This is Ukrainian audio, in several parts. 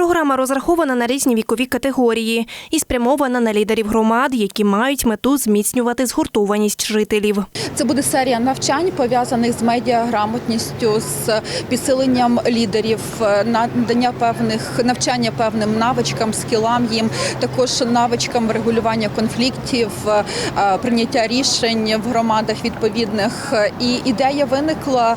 Програма розрахована на різні вікові категорії і спрямована на лідерів громад, які мають мету зміцнювати згуртованість жителів. Це буде серія навчань пов'язаних з медіаграмотністю, з підсиленням лідерів, е, надання певних навчання певним навичкам, скілам їм, також навичкам регулювання конфліктів, е, е, прийняття рішень в громадах відповідних. І ідея виникла.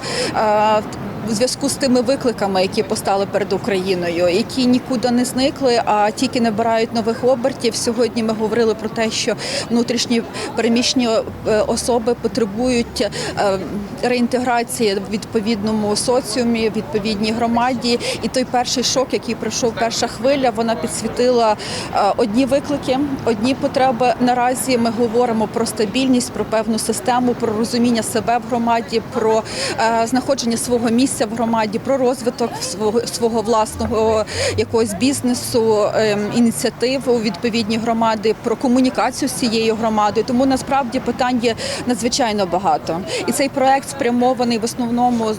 У зв'язку з тими викликами, які постали перед Україною, які нікуди не зникли, а тільки набирають нових обертів. Сьогодні ми говорили про те, що внутрішні переміщені е, особи потребують е, реінтеграції в відповідному соціумі, в відповідній громаді. І той перший шок, який пройшов перша хвиля, вона підсвітила е, одні виклики, одні потреби. Наразі ми говоримо про стабільність, про певну систему, про розуміння себе в громаді, про знаходження свого місця в громаді, про розвиток свого свого власного якогось бізнесу, ем, ініціатив у відповідні громади, про комунікацію з цією громадою. Тому насправді питань є надзвичайно багато, і цей проект спрямований в основному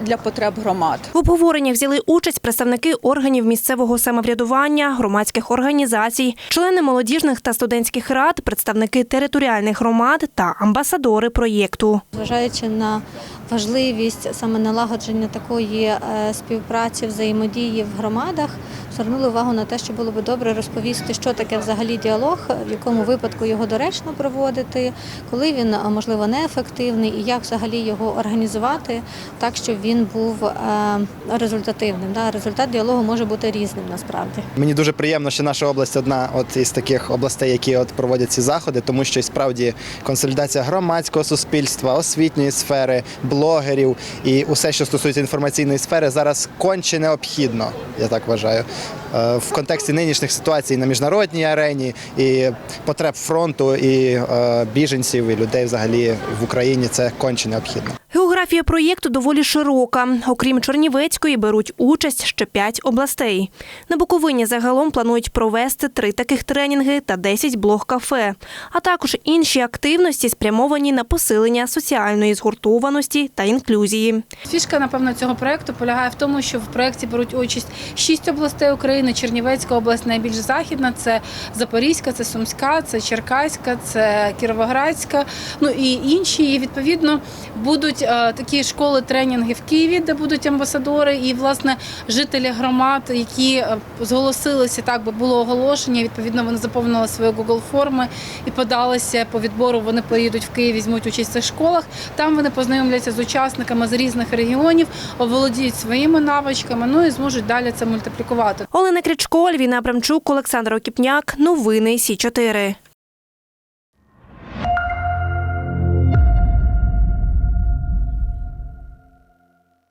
для потреб громад. В обговореннях взяли участь представники органів місцевого самоврядування, громадських організацій, члени молодіжних та студентських рад, представники територіальних громад та амбасадори проєкту. Зважаючи на важливість саме налагодження такої е, співпраці, взаємодії в громадах, звернули увагу на те, що було би добре розповісти, що таке взагалі діалог, в якому випадку його доречно проводити, коли він можливо неефективний, і як взагалі його організувати так, щоб він був е, результативним. Результат діалогу може бути різним насправді. Мені дуже приємно, що наша область одна от із таких областей, які от проводять ці заходи, тому що і справді консолідація громадського суспільства, освітньої сфери, блогерів і усе, що стосується інформаційної сфери, зараз конче необхідно, я так вважаю. Е, В контексті нинішніх ситуацій на міжнародній арені і потреб фронту, і е, біженців, і людей взагалі в Україні це конче необхідно. Географія проєкту доволі широка. Окрім Чернівецької, беруть участь ще п'ять областей. На Буковині загалом планують провести три таких тренінги та 10 блог-кафе, а також інші активності, спрямовані на посилення соціальної згуртованості та інклюзії. Фішка, напевно, цього проекту полягає в тому, що в проєкті беруть участь шість областей України. Чернівецька область найбільш західна, це Запорізька, це Сумська, це Черкаська, це Кіровоградська. Ну і інші. І відповідно будуть е, такі школи тренінги в Києві, де будуть амбасадори, і власне жителі громад, які е, зголосилися, так би було оголошення. Відповідно, вони заповнили свої Google форми і подалися по відбору. Вони поїдуть в Київ, візьмуть участь в цих школах. Там вони познайомляться з учасниками з різних регіонів, оволодіють своїми навичками, ну і зможуть далі це мультиплікувати. Олена Крячко, Альвіна Абрамчук, Олександр Окіпняк. Новини Сі 4